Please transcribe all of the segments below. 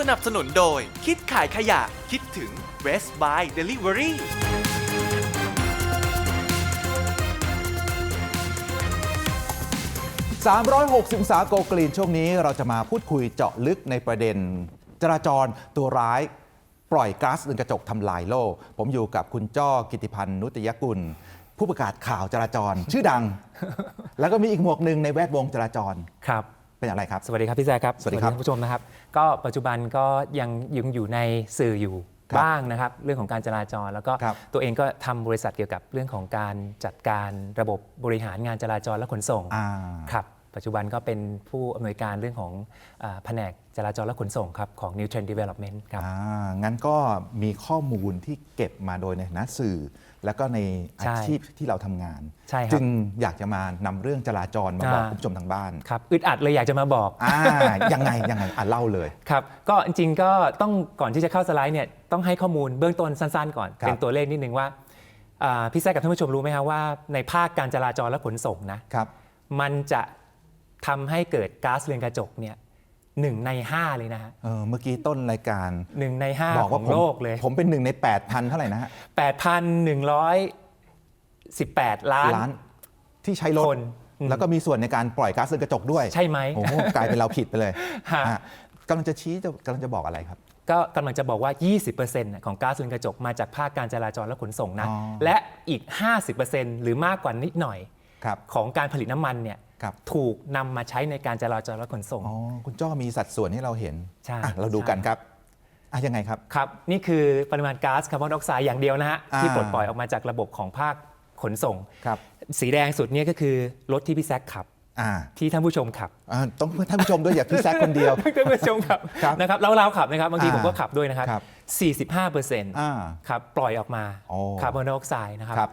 สนับสนุนโดย คิดขายขยะ คิดถึง Best Buy Delivery 360องศาโกกลีนช่วงนี้เราจะมาพูดคุยเจาะลึกในประเด็น จราจรตัวร้ายปล่อยก๊าซเรือนกระจกทำลายโลก ผมอยู่กับคุณจ้อกิติพันธ์นุตยกุล ผู้ประกาศข่าวจราจร ชื่อดัง แล้วก็มีอีกหมวกหนึ่งในแวดวงจราจร ครับ เป็นอะไรครับ สวัสดีครับพี่แจ๊คครับสวัสดีครับท่านผู้ชมนะครับ ก็ปัจจุบันก็ยังยังอยู่ในสื่ออยู่ครับบ้างนะครับ เรื่องของการจราจรแล้วก็ครับตัวเองก็ทำบริษัทเกี่ยวกับเรื่องของการจัดการระบบบริหารงานจราจรและขนส่งอ่าครับปัจจุบันก็เป็นผู้อำนวยการเรื่องของอาแผนกจราจรและขนส่งครับของ New Trend Development ครับอ่างั้นก็มีข้อมูลที่เก็บมาโดยในฐานะสื่อ แล้วก็ในอาใช่ชีพที่เราทำงานใช่ครับจึงอยากจะมานำเรื่องจราจรมาบอกอ่าคุณผู้ชมทางบ้านครับอึดอัดเลยอยากจะมาบอกอ่ายังไงยังไงอะเล่าเลยครับก็จริงๆก็ต้องก่อนที่จะเข้าสไลด์เนี่ยต้องให้ข้อมูลเบื้องต้นสั้นๆ ก่อนครับเป็นตัวเลขนิดนึงว่าอ่าพี่แซกกับท่านผู้ชมรู้ไหมครับว่าในภาคการจราจรและขนส่งนะครับมันจะทำให้เกิดก๊าซเรือนกระจกเนี่ย หนึ่งในห้าเลยนะฮะเออเมื่อกี้ต้นรายการ หนึ่งในห้าบอกขว่าองผมโลกเลยผมเป็นหนึ่งใน 8,000 เท่าไหร่นะฮะ8,118ล้าน ล้านที่ใช้รถคนอืม แล้วก็มีส่วนในการปล่อยก๊าซเรือนกระจกด้วยใช่ไหม โอ้โหกลายเป็นเราผิดไปเลยฮะ อะกำลังจะชี้จะกำลังจะบอกอะไรครับ ก็กำลังจะบอกว่า 20%น่ะของก๊าซเรือนกระจกมาจากภาคการจราจรและขนส่งนะ อ๋อ และอีก 50%หรือมากกว่านิดหน่อย ครับ ของการผลิตน้ำมันเนี่ย ครับ ถูกนำมาใช้ในการจราจรและขนส่ง อ๋อ คุณจ้อมีสัดส่วนให้เราเห็นใช่อะเราดูใช่กันครับอะยังไงครับ ครับ นี่คือปริมาณก๊าซคาร์บอนไดออกไซด์อย่างเดียวนะฮะ อ่า ที่ปลดปล่อยออกมาจากระบบของภาคขนส่ง ครับ สีแดงสุดเนี่ยก็คือรถที่พี่แซคขับ อ่าที่ท่านผู้ชมขับ อ่าต้องเพื่อท่านผู้ชมด้วยอย่าพี่แซกคนเดียว ท่านผู้ชมขับครับนะครับเราเราขับนะครับบางทีอ่าผมก็ขับด้วยนะครับครับ45เปอร์เซ็นต์อ่าครับปล่อยออกมาโอ้คาร์บอนไดออกไซด์นะครับ ครับ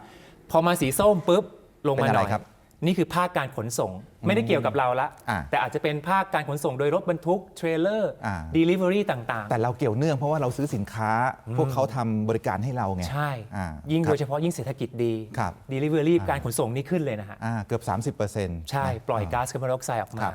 พอมาสีส้มปุ๊บลงมาเป็นหอะไรน่อยครับ นี่คือภาคการขนส่งไม่ได้เกี่ยวกับเราละ อ่า แต่อาจจะเป็นภาคการขนส่งโดยรถบรรทุกเทรลเลอร์อ่าด e ลิเวอรี่ต่างๆแต่เราเกี่ยวเนื่องเพราะว่าเราซื้อสินค้า พวกเขาทำบริการให้เราไงใช่ อ่ายิ่งครับโดยเฉพาะยิ่งเศรษฐกิจดีครับ Delivery อ่าการขนส่งนี่ขึ้นเลยนะฮะ อ่าเกือบ 30เปอร์เซ็นต์ใช่ปล่อยก๊าซคาร์บอนไดออกไซด์ออกคมา รับ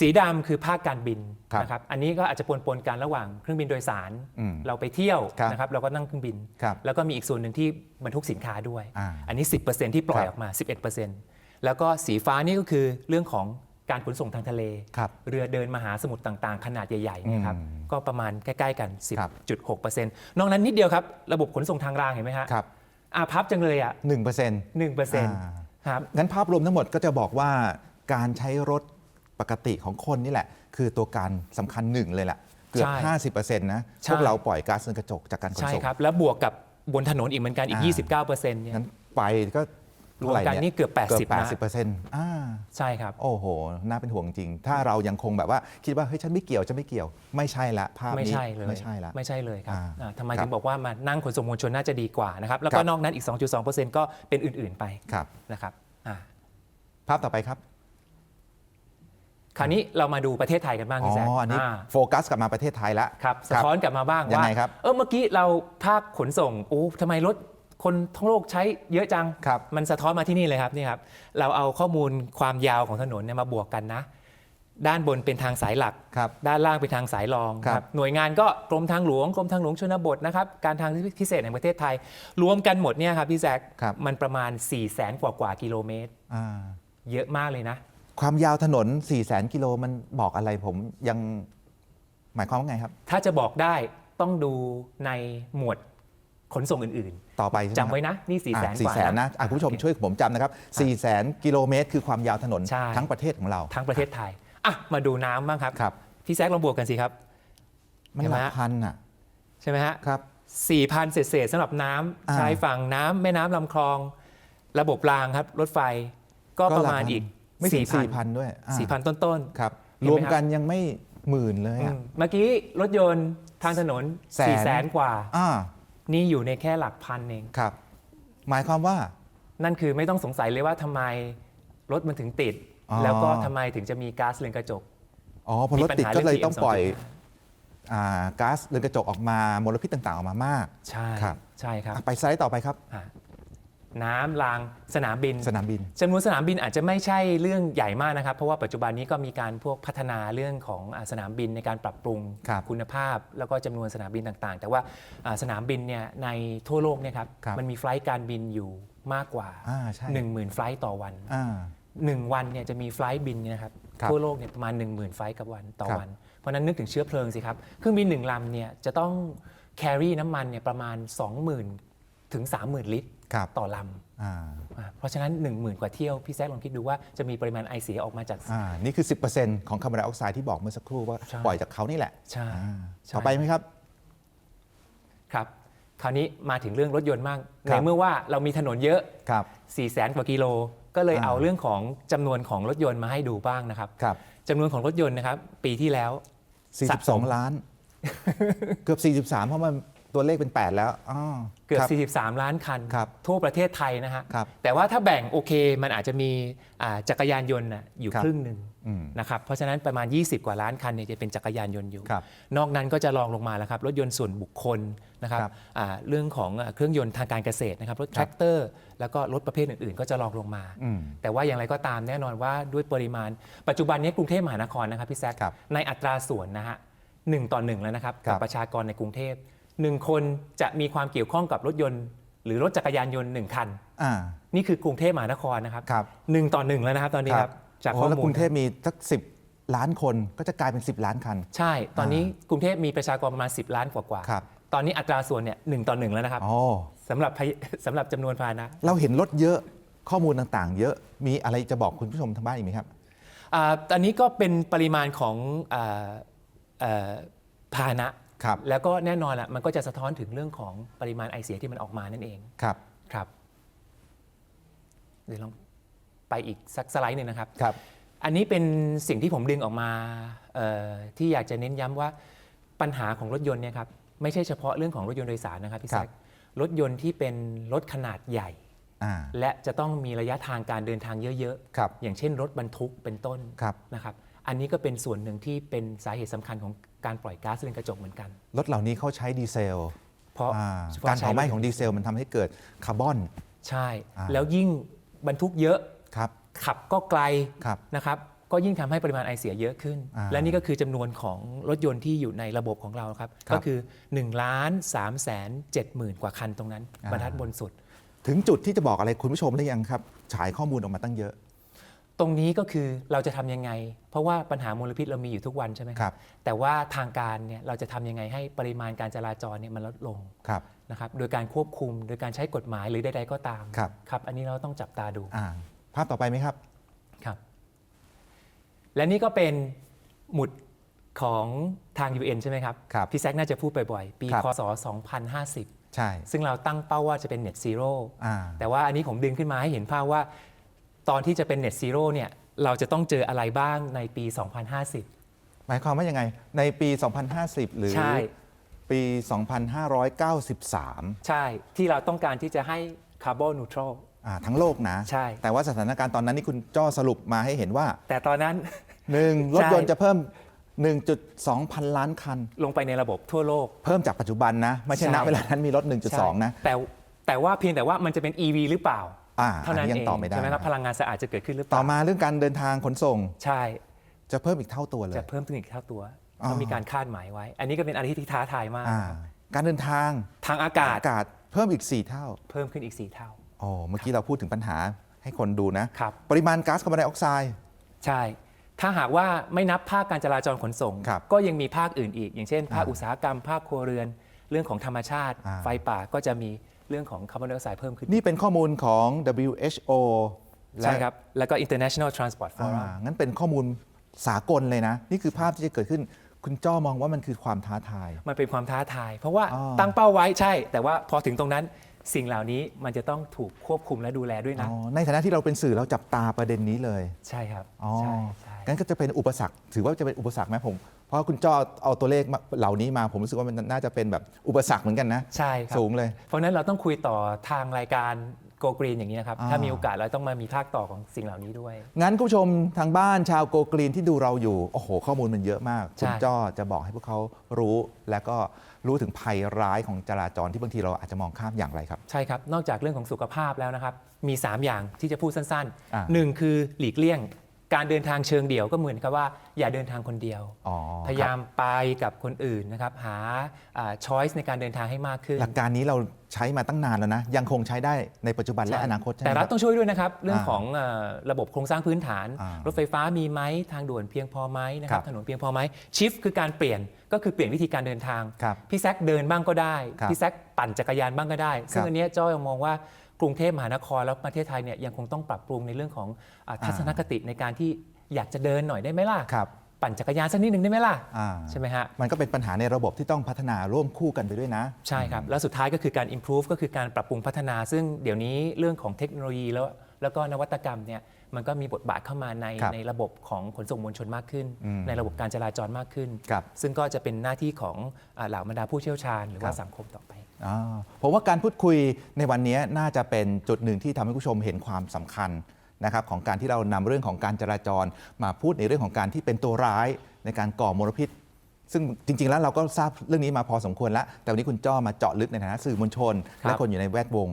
สีดำคือภาคการบินครับนะครับอันนี้ก็อาจจะปนๆกันระหว่างเครื่องบินโดยสาร อืมเราไปเที่ยวครับนะครับเราก็นั่งเครื่องบิน ครับแล้วก็มีอีกส่วนหนึ่งที่บรรทุกสินค้าด้วย อ่า อันนี้ 10%ที่ปล่อยครับออกมา 11% แล้วก็สีฟ้านี่ก็คือเรื่องของการขนส่งทางทะเล ครับเรือเดินมหาสมุทรต่างๆ ขนาดใหญ่ๆนะครับอืมก็ประมาณใกล้ๆกัน ครับ 10.6%นอกนั้นนิดเดียวครับ ระบบขนส่งทางรางเห็นไหมฮะครับอาพับจังเลยอะ1เปอร์เซ็นต์1%ครับ งั้นภาพรวมทั้งหมดก็จะบอกว่าการใช้รถปกติของคนนี่แหละ คือตัวการสำคัญหนึ่งเลยแหละ เกือบใช่50%นะใช่ พวกเราปล่อยก๊าซเรือนกระจกจากการขนใช่ส่ง ครับ แล้วบวกกับบนถนนอีกเหมือนกันอีก อ่า 29%เนี่ย งั้นไปก็ รวมกันนี่เกือบ 80เกือบนะ80เปอร์เซ็นต์อ่าใช่ครับ โอ้โห น่าเป็นห่วงจริง ถ้าเรายังคงแบบว่าคิดว่าเฮ้ยฉันไม่เกี่ยวฉันไม่เกี่ยว ไม่ใช่ละภาพไม่นี้ใช่เลยไม่ใช่ละไม่ใช่เลยครับอ่าอ่าทำไมครับถึงบอกว่ามานั่งขนส่งมวลชนน่าจะดีกว่านะครับ แล้วคก็รับนอกนั้นอีก 2.2%ก็เป็นอื่น ๆไปครับนะครับอ่าภาพต่อไปครับคราวนี้เรามาดูประเทศไทยกันบ้างอ๋พี่แซคออันนี้อ่าโฟกัสกลับมาประเทศไทยละครับ สะท้อนกลับมาบ้างยังว่าไงครับเออ เมื่อกี้เราภาคขนส่ง โอ้ทำไมรถ คนทั้งโลกใช้เยอะจัง ครับมันสะท้อนมาที่นี่เลยครับนี่ครับ เราเอาข้อมูลความยาวของถนนเนี่ยมาบวกกันนะ ด้านบนเป็นทางสายหลัก ครับด้านล่างเป็นทางสายรองครับ หน่วยงานก็กรมทางหลวงกรมทางหลวงชนบทนะครับ การทางพิเศษแห่งประเทศไทย รวมกันหมดเนี่ยครับพี่แซคครับ มันประมาณ4 0 0แสนกว่ากว่ากิโลเมตร อ่าเยอะมากเลยนะ ความยาวถนน4 0 0 0 0 0 กิโลมันบอกอะไรผมยังหมายความว่าไงครับ ถ้าจะบอกได้ต้องดูในหมวด ขนส่งอื่นต่อไปใช่ไหมๆจำไว้นะ นี่4ี่แสนกสี่ว่าแสนนะอะคุณผู้ชมโอเคช่วยผมจำนะครับ4 0 0 0 0 0กิโลเมตร คือความยาวถนนใช่ทั้งประเทศของเรา ทั้งประเทศไทยอะมาดูน้ำบ้างครับครับพี่แซคลองบวกกันสิครับ มันเห็นหไหมลักฮะพันอะใช่ไหมฮะครับสี่พันเศษๆสำหรับน้ำอ่าชายฝั่งน้ำแม่น้ำลำคลอง ระบบรางครับ รถไฟก็ประมาณอีกไม่ถึง4,000 4,000ด้วยอ่าสี่พันต้นครับเห็นรไหมวมกันยังไม่หมื่นเลยๆอือะมเมื่อกี้รถยนต์ทางถนนแสนสี่แสนกว่าอ่า นี่อยู่ในแค่หลักพันเอง ครับ หมายความว่า นั่นคือไม่ต้องสงสัยเลยว่าทำไมรถมันถึงติด อ๋อ แล้วก็ทำไมถึงจะมีก๊าซเรือนกระจก อ๋อพอรถติดมีปัญหาก็เลยเรื่องต้องปล่อย PM2.5 อ่าก๊าซเรือนกระจกออกมามลพิษต่างๆออกมามาก ใช่ครับ ใช่ครับอะไปสไลด์ต่อไปครับ อะ น้ำรางสนามบินสนามบินจำนวนสนามบินอาจจะไม่ใช่เรื่องใหญ่มากนะครับ เพราะว่าปัจจุบันนี้ก็มีการพวกพัฒนาเรื่องของอ่าสนามบินในการปรับปรุงครับณภาพ แล้วก็จำนวนสนามบินต่างๆ แต่ว่าอ่าสนามบินเนี่ยในทั่วโลกเนี่ยครับครับมันมีไฟลท์การบินอยู่มากกว่าอ่าใช่10,000 ไฟลท์ต่อวันอ่า1วันเนี่ยจะมีไฟลท์บินเนี่ยนะครับครับทั่วโลกเนี่ยประมาณ 10,000 ไฟลท์กับวันต่อครับวัน เพราะฉะนั้นนึกถึงเชื้อเพลิงสิครับเครื่องบินหนึ่งลำเนี่ยจะต้องแครี่น้ำมันเนี่ยประมาณ 20,000 ถึง 30,000 ลิตรครับ ต่อลอ่าำอ่าเพราะฉะนั้น 10,000 กว่าเที่ยว พี่แซคลองคิดดูว่าจะมีปริมาณไอเสียออกมาจากอ่านี่คือ 10%ของคาร์บอนไดออกไซด์ที่บอกเมื่อสักครู่ว่าใช่ปล่อยจากเขานี่แหละใช่อ่าใช่ต่อไปไหมครับครับคราวนี้มาถึงเรื่องรถยนต์มากครัในบเมื่อว่าเรามีถนนเยอะครับ4 0 0แสนกว่ากิโล ก็เลยอ่าเอาเรื่องของจำนวนของรถยนต์มาให้ดูบ้างนะครับครับจำนวนของรถยนต์นะครับ ปีที่แล้วสะสม42 ล้าน เกือบ 43 เพราะมัน ตัวเลขเป็น 8 แล้วอ๋อเกือบครับ43 ล้านคัน ครับทั่วประเทศไทยนะฮะ ครับ แต่ว่าถ้าแบ่งโอเคมันอาจจะมีอ่าจักรยานยนต์น่ะอยู่ครับครึ่งหนึ่งอืมนะครับเพราะฉะนั้นประมาณ 20 กว่าล้านคันเนี่ยจะเป็นจักรยานยนต์อยู่ ครับนอกนั้นก็จะรองลงมาแล้วครับรถยนต์ส่วนบุคคลนะครับครับอ่าเรื่องของอ่าเครื่องยนต์ทางการเกษตรนะครับรถคแทรัรบกเตอร์แล้วก็รถประเภทอื่นๆ ก็จะรองลงมา อืมแต่ว่าอย่างไรก็ตามแน่นอนว่าด้วยปริมาณ ปัจจุบันนี้กรุงเทพมหานครนะครับพี่แซคครับในอัตราส่วนนะฮะหนึ่งต่อหนึ่งแล้วนะครับครักับประชากรในกรุงเทพ หนึ่งคนจะมีความเกี่ยวข้องกับรถยนต์ หรือรถจักรยานยนต์หนึ่งคัน อ่า นี่คือกรุงเทพมหานครนะครับครับ หนึ่งต่อหนึ่งแล้วนะครับตอนนี้ครับจากโอ้ข้อแล้วมูกลรุงเทพมีสัก10ล้านคนก็จะกลายเป็น 10 ล้านคัน ใช่ ตอนนี้กรุงเทพมีประชากรประมาณ 10 ล้านกว่าครับๆตอนนี้อัตราส่วนเนี่ยหนึ่งต่อหนึ่งแล้วนะครับอ๋อสำหรับพยสำหรับจำนวนพาหนะ เราเห็นรถเยอะข้อมูลต่างๆ เยอะมีอะไรจะบอกคุณผู้ชมทางบ้านอีกไหมครับอ่าตอนนี้ก็เป็นปริมาณของอ่าเอ่อพาหนะ ครับแล้วก็แน่นอนแหละมันก็จะสะท้อนถึงเรื่องของปริมาณไอเสียที่มันออกมานั่นเองครับครับเดี๋ยวลองไปอีกสักสไลด์หนึ่งนะครับ ครับ อันนี้เป็นสิ่งที่ผมดึงออกมาเอ่อที่อยากจะเน้นย้ำว่าปัญหาของรถยนต์เนี่ยครับไม่ใช่เฉพาะเรื่องของรถยนต์โดยสารนะครับพี่ครัแซบครถยนต์ที่เป็นรถขนาดใหญ่อ่าและจะต้องมีระยะทางการเดินทางเยอะครับอย่างเช่นรถบรรทุกเป็นต้นครับนะครับ อันนี้ก็เป็นส่วนหนึ่งที่เป็นสาเหตุสำคัญของ การปล่อยก๊าซเรือนกระจกเหมือนกัน รถเหล่านี้เขาใช้ดีเซล เพราะอ่าฉพะการเผาไหม้ใช้ของดีเซลมันทำให้เกิดคาร์บอน ใช่ อ่า แล้วยิ่งบรรทุกเยอะครับ ขับก็ไกลครับ นะครับ ก็ยิ่งทำให้ปริมาณไอเสียเยอะขึ้น อ่าและนี่ก็คือจำนวนของรถยนต์ที่อยู่ในระบบของเราครับ ครับก็คือ1ล้าน3แสน7หมื่นกว่าคันตรงนั้น อ่า บรรทัดบนสุด ถึงจุดที่จะบอกอะไรคุณผู้ชมหรือยังครับ ฉายข้อมูลออกมาตั้งเยอะ ตรงนี้ก็คือเราจะทำยังไง เพราะว่าปัญหามลพิษเรามีอยู่ทุกวันใช่ไหมครับ แต่ว่าทางการเนี่ยเราจะทำยังไงให้ปริมาณการจราจรเนี่ยมันลดลงครับนะครับโดยการควบคุมโดยการใช้กฎหมายหรือใดๆก็ตามครับครับอันนี้เราต้องจับตาดูอ่าภาพต่อไปไหมครับครับ และนี่ก็เป็นหมุดของทาง UN ใช่ไหมครับครับพี่แซคน่าจะพูดบ่อยๆปีครับคศ 2050 ใช่ ซึ่งเราตั้งเป้าว่าจะเป็น Net Zero อ่าแต่ว่าอันนี้ผมดึงขึ้นมาให้เห็นภาพว่า ตอนที่จะเป็น Net Zero เนี่ยเราจะต้องเจออะไรบ้างในปี 2050 หมายความว่ายังไง ในปี 2050 หรือ ใช่ ปี 2593ใช่ที่เราต้องการที่จะให้ Carbon Neutral อ่าทั้งโลกนะ ใช่ แต่ว่าสถานการณ์ตอนนั้นนี่คุณจ้อสรุปมาให้เห็นว่า แต่ตอนนั้น 1. รถยนต์จะเพิ่ม 1.2 พันล้านคัน ลงไปในระบบทั่วโลก เพิ่มจากปัจจุบันนะ ไม่ใช่ใช่ ณเวลานั้นมีรถ 1.2 นะ แต่แต่ว่าเพียงแต่ว่ามันจะเป็น EV หรือเปล่า อ่าเท่านั้นอันนี้ยัเองงตอบไม่ได้ใช่ไหมครับนะพลังงานสะอาดจะเกิดขึ้นหรือเปต่อล่ามาเรื่องการเดินทางขนส่งใช่ จะเพิ่มอีกเท่าตัวเลย จะเพิ่มถึงอีกเท่าตัวอ๋อ เขามีการคาดหมายไว้ อันนี้ก็เป็นอะไรที่ท้าทายมาก อ่าครับการเดินทางทางอากาศอากาศเพิ่มอีก 4 เท่าเพิ่มขึ้นอีก 4 เท่า อ๋อเมื่อกี้เราพูดถึงปัญหาให้คนดูนะ ครับ ปริมาณก๊าซคาร์บอนไดออกไซด์ ใช่ ถ้าหากว่าไม่นับภาคการจราจรขนส่ง ครับก็ยังมีภาคอื่นอีก อย่างเช่น ภาคอ่าอุตสาหกรรม ภาคครัวเรือน เรื่องของธรรมชาติ อ่า ไฟป่าก็จะมี เรื่องของคาร์บอนไดออกไซด์เพิ่มขึ้นนี่เป็นข้อมูลของ WHO และใช่ครับ แล้วก็ International Transport อ่า Forum งั้นเป็นข้อมูลสากลเลยนะ นี่คือภาพที่จะเกิดขึ้น คุณจ้อมองว่ามันคือความท้าทาย มันเป็นความท้าทาย เพราะว่าอ๋อตั้งเป้าไว้ใช่ แต่ว่าพอถึงตรงนั้นสิ่งเหล่านี้มันจะต้องถูกควบคุมและดูแลด้วยนะ อ๋อ ในฐานะที่เราเป็นสื่อเราจับตาประเด็นนี้เลย ใช่ครับ อ๋อ ใช่ใช่ งั้นก็จะเป็นอุปสรรค ถือว่าจะเป็นอุปสรรคไหมผม เพราะคุณจ้อเอาตัวเลขมาเหล่านี้มา ผมรู้สึกว่ามันน่าจะเป็นแบบอุปสรรคเหมือนกันนะ ใช่ครับสูงเลย เพราะฉะนั้นเราต้องคุยต่อทางรายการ Go Green อย่างนี้นะครับ อ่า ถ้ามีโอกาสเราต้องมามีภาคต่อของสิ่งเหล่านี้ด้วย งั้นคุณผู้ชมทางบ้านชาวโกกรีนที่ดูเราอยู่ โอ้โห ข้อมูลมันเยอะมาก ใช่ คุณจ้อจะบอกให้พวกเขารู้ และก็รู้ถึงภัยร้ายของจราจรที่บางทีเราอาจจะมองข้ามอย่างไรครับ ใช่ครับ นอกจากเรื่องของสุขภาพแล้วนะครับ มี 3 อย่างที่จะพูดสั้นอ่าๆหนึ่งคือหลีกเลี่ยง การเดินทางเชิงเดี่ยวก็เหมือนกับว่าอย่าเดินทางคนเดียว อ๋อพยายามไปกับคนอื่นนะครับหาช้อยส์ในการเดินทางให้มากขึ้น หลักการนี้เราใช้มาตั้งนานแล้วนะ ยังคงใช้ได้ในปัจจุบันและอนาคตใช่ไหมแต่รัฐคต้องช่วยด้วยนะครับ เรื่องอ่าของเอ่อระบบโครงสร้างพื้นฐานอ่ารถไฟฟ้ามีไหมทางด่วนเพียงพอไหมนะครัครับบถนนเพียงพอไหมชิฟคือการเปลี่ยนก็คือเปลี่ยนวิธีการเดินทางครับพี่แซกเดินบ้างก็ได้ครับพี่แซกปั่นจักรยานบ้างก็ได้ ซึ่คงรับอันเนี้ยจ้อยมองว่า กรุงเทพมหานครแล้วประเทศไทยเนี่ยยังคงต้องปรับปรุงในเรื่องของอ่าทัศนคติในการที่อยากจะเดินหน่อยได้ไหมล่ะ ครับ ปั่นจักรยานสักนิดหนึ่งได้ไหมล่ะ อ่าใช่ไหมฮะ มันก็เป็นปัญหาในระบบที่ต้องพัฒนาร่วมคู่กันไปด้วยนะ ใช่ครับ แล้วสุดท้ายก็คือการ improve ก็คือการปรับปรุงพัฒนา ซึ่งเดี๋ยวนี้เรื่องของเทคโนโลยีแล้ว แล้วก็นวัตกรรมเนี่ยมันก็มีบทบาทเข้ามาในครับในระบบของขนส่งมวลชนมากขึ้น อืมในระบบการจราจรมากขึ้น ครับซึ่งก็จะเป็นหน้าที่ของอ่าเหล่าบรรดาผู้เชี่ยวชาญ หรือว่าครับ สังคมต่อไป อ่าผมว่าการพูดคุยในวันนี้น่าจะเป็นจุดหนึ่งที่ทำให้ผู้ชมเห็นความสำคัญนะครับของการที่เรานำเรื่องของการจราจร มาพูดในเรื่องของการที่เป็นตัวร้ายในการก่อมลพิษ ซึ่งจริง ๆ แล้วเราก็ทราบเรื่องนี้มาพอสมควรแล้ว แต่วันนี้คุณจ้อมาเจาะลึกในฐานะสื่อมวลชนครับและคนอยู่ในแวดวง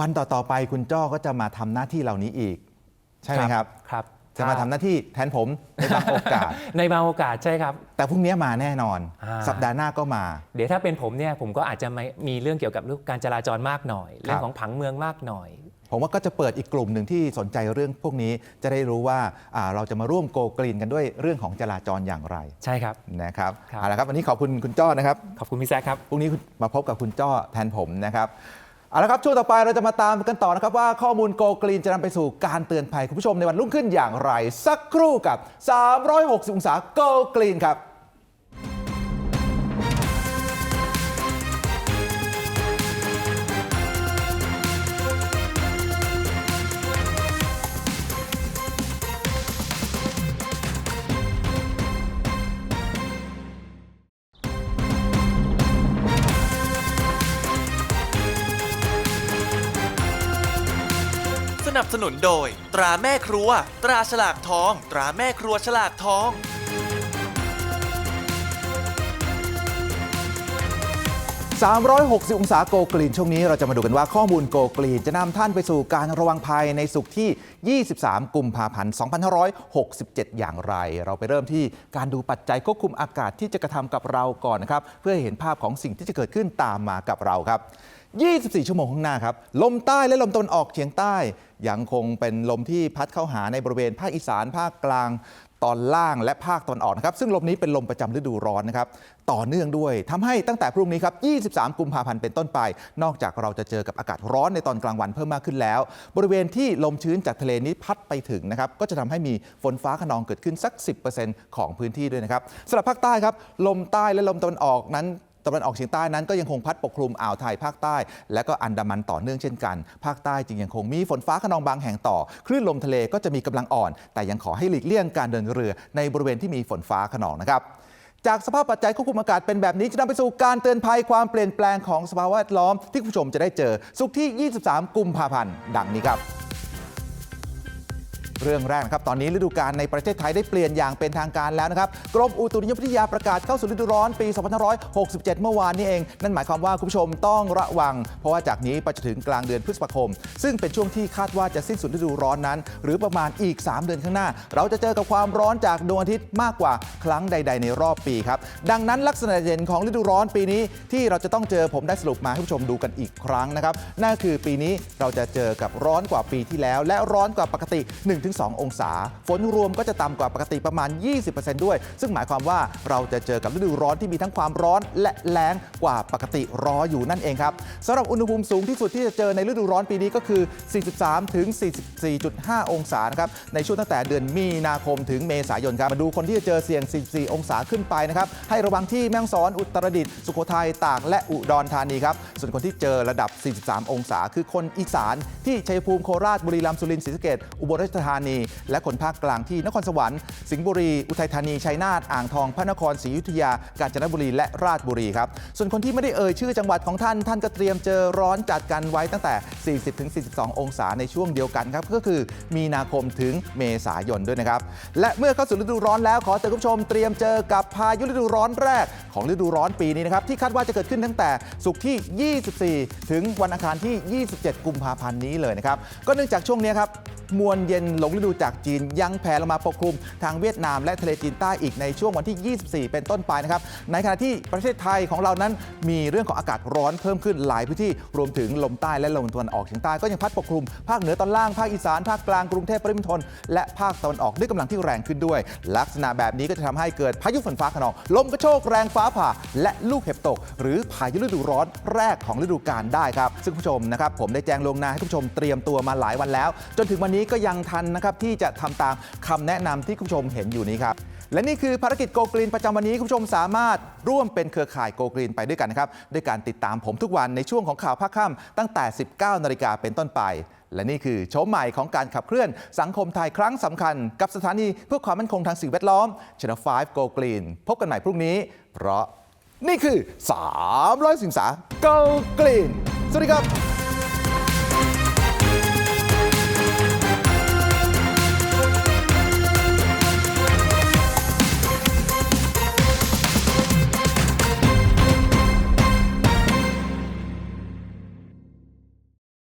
วันต่อ ๆ ไปคุณจ้อก็จะมาทำหน้าที่เหล่านี้อีก ใช่ไหมครับ ครับ จะมาทำหน้าที่แทนผมในบางโอกาส ในบางโอกาสใช่ครับ แต่พรุ่งนี้มาแน่นอน อ่า สัปดาห์หน้าก็มา เดี๋ยวถ้าเป็นผมเนี่ยผมก็อาจจะไม่มีเรื่องเกี่ยวกับเรื่องการจราจรมากหน่อย เรื่องของผังเมืองมากหน่อย ผมว่าก็จะเปิดอีกกลุ่มหนึ่งที่สนใจเรื่องพวกนี้จะได้รู้ว่าอ่าเราจะมาร่วมโกกรีนกันด้วยเรื่องของจราจรอย่างไรใช่ครับ นะครับครับ เอาละครับวันนี้ขอบคุณคุณจ้อนะครับ ขอบคุณพี่แซคครับ พรุ่งนี้มาพบกับคุณจ้อแทนผมนะครับ เอาละครับช่วงต่อไปเราจะมาตามกันต่อนะครับว่าข้อมูลโกกรีนจะนำไปสู่การเตือนภัยคุณผู้ชมในวันรุ่งขึ้นอย่างไร สักครู่กับ 360 องศาโกกรีนครับ นับสนุนโดย ตราแม่ครัว ตราฉลากทอง ตราแม่ครัวฉลากทอง 360 องศาโกกรีนช่วงนี้เราจะมาดูกันว่าข้อมูลโกกรีนจะนำท่านไปสู่การระวังภัยในสุขที่ 23 กุมภาพันธ์ 2567 อย่างไร เราไปเริ่มที่การดูปัจจัยควบคุมอากาศที่จะกระทำกับเราก่อนนะครับ เพื่อเห็นภาพของสิ่งที่จะเกิดขึ้นตามมากับเราครับ 24 ชั่วโมงข้างหน้าครับ ลมใต้และลมตะวันออกเฉียงใต้ ยังคงเป็นลมที่พัดเข้าหาในบริเวณภาคอีสานภาคกลางตอนล่างและภาคตะวันออกนะครับซึ่งลมนี้เป็นลมประจำฤดูร้อนนะครับต่อเนื่องด้วยทำให้ตั้งแต่พรุ่งนี้ครับ 23 กุมภาพันธ์เป็นต้นไป นอกจากเราจะเจอกับอากาศร้อนในตอนกลางวันเพิ่มมากขึ้นแล้ว บริเวณที่ลมชื้นจากทะเลนี้พัดไปถึงนะครับก็จะทำให้มีฝนฟ้าขนองเกิดขึ้นสัก 10%ของพื้นที่ด้วยนะครับสำหรับภาคใต้ครับลมใต้และลมตะวันออกนั้น ตะวันออกเฉียงใต้นั้นก็ยังคงพัดปกคลุมอ่าวไทยภาคใต้ และก็อันดามันต่อเนื่องเช่นกัน ภาคใต้จึงยังคงมีฝนฟ้าขนองบางแห่งต่อ คลื่นลมทะเลก็จะมีกำลังอ่อน แต่ยังขอให้หลีกเลี่ยงการเดินเรือในบริเวณที่มีฝนฟ้าขนองนะครับจากสภาพปัจจัยควบคุมอากาศเป็นแบบนี้จะนำไปสู่การเตือนภัยความเปลี่ยนแปลงของสภาพแวดล้อมที่คุณผู้ชมจะได้เจอ สุขที่ 23 กุมภาพันธ์ ดังนี้ครับ เรื่องแรกนะครับ ตอนนี้ฤดูกาลในประเทศไทยได้เปลี่ยนอย่างเป็นทางการแล้วนะครับ กรมอุตุนิยมวิทยาประกาศเข้าสู่ฤดูร้อนปี 2567 เมื่อวานนี้เอง นั่นหมายความว่าคุณผู้ชมต้องระวัง เพราะว่าจากนี้ไปจนถึงกลางเดือนพฤษภาคม ซึ่งเป็นช่วงที่คาดว่าจะสิ้นสุดฤดูร้อนนั้น หรือประมาณอีก 3 เดือนข้างหน้า เราจะเจอกับความร้อนจากดวงอาทิตย์มากกว่าครั้งใด ๆ ในรอบปีครับ ดังนั้นลักษณะเด่นของฤดูร้อนปีนี้ที่เราจะต้องเจอผมได้สรุปมาให้ผู้ชมดูกันอีกครั้งนะครับ นั่นคือปีนี้เราจะเจอกับร้อนกว่าปีที่แล้ว และร้อนกว่าปกติ2 องศา ฝนรวมก็จะต่ำกว่าปกติประมาณ 20%ด้วย ซึ่งหมายความว่าเราจะเจอกับฤดูร้อนที่มีทั้งความร้อนและแล้งกว่าปกติรออยู่นั่นเองครับสำหรับอุณหภูมิสูงที่สุดที่จะเจอในฤดูร้อนปีนี้ก็คือ 43 ถึง 44.5 องศานะครับในช่วงตั้งแต่เดือนมีนาคมถึงเมษายนครับมาดูคนที่จะเจอเสี่ยง 44 องศาขึ้นไปนะครับให้ระวังที่แม่ฮ่องสอนอุตรดิตถ์สุโขทัยตากและอุดรธานีครับส่วนคนที่เจอระดับ 43 องศา คือคนอีสานที่ชัยภูมิโคราชบุรีรัมย์สุรินทร์ศรีสะเกษอุบลราชธาานี และคนภาคกลางที่นครสวรรค์ สิงห์บุรี อุทัยธานี ชัยนาท อ่างทอง พระนครศรีอยุธยา กาญจนบุรี และราชบุรีครับ ส่วนคนที่ไม่ได้เอ่ยชื่อจังหวัดของท่าน ท่านก็เตรียมเจอร้อนจัดกันไว้ตั้งแต่ 40-42 องศาในช่วงเดียวกันครับ ก็คือมีนาคมถึงเมษายนด้วยนะครับ และเมื่อเข้าสู่ฤดูร้อนแล้วขอเตือนคุณผู้ชมเตรียมเจอกับพายุฤดูร้อนแรกของฤดูร้อนปีนี้นะครับที่คาดว่าจะเกิดขึ้นตั้งแต่ศุกที่ 24 ถึงวันอังคารที่ 27 กุมภาพันธ์นี้เลยนะครับ ก็เนื่องจากช่วงนี้ครับมวลเย็นหลงฤดูจากจีนยังแผ่ลงมาปกคลุมทางเวียดนามและทะเลจีนใต้อีกในช่วงวันที่ 24 เป็นต้นไปนะครับ ในขณะที่ประเทศไทยของเรานั้นมีเรื่องของอากาศร้อนเพิ่มขึ้นหลายพื้นที่รวมถึงลมใต้และลมตะวันออกเฉียงใต้ก็ยังพัดปกคลุมภาคเหนือตอนล่างภาคอีสานภาคกลางกรุงเทพปริมณฑลและภาคตะวันออกด้วยกำลังที่แรงขึ้นด้วย ลักษณะแบบนี้ก็จะทำให้เกิดพายุฝนฟ้าขนองลมกระโชกแรงฟ้าผ่า และลูกเห็บตก หรือพายุฤดูร้อนแรกของฤดูกาลได้ครับ ซึ่งผู้ชมนะครับผมได้แจ้งลวงนาให้ผู้ชมเตรียมตัวมาหลายวันแล้ว จนถึงวันนี้ก็ยังทันนะครับที่จะทำตามคำแนะนำที่คุณผู้ชมเห็นอยู่นี้ครับและนี่คือภารกิจโกกรีนประจำวันนี้คุณผู้ชมสามารถร่วมเป็นเครือข่ายโกกรีนไปด้วยกันนะครับด้วยการติดตามผมทุกวันในช่วงของข่าวภาคค่ำตั้งแต่ 19 นาฬิกาเป็นต้นไป และนี่คือโฉมใหม่ของการขับเคลื่อนสังคมไทยครั้งสำคัญ กับสถานีเพื่อความมั่นคงทางสิ่งแวดล้อม Channel 5 Go Green พบกันใหม่พรุ่งนี้ เพราะนี่คือ300สิงสา Go Green สวัสดีครับ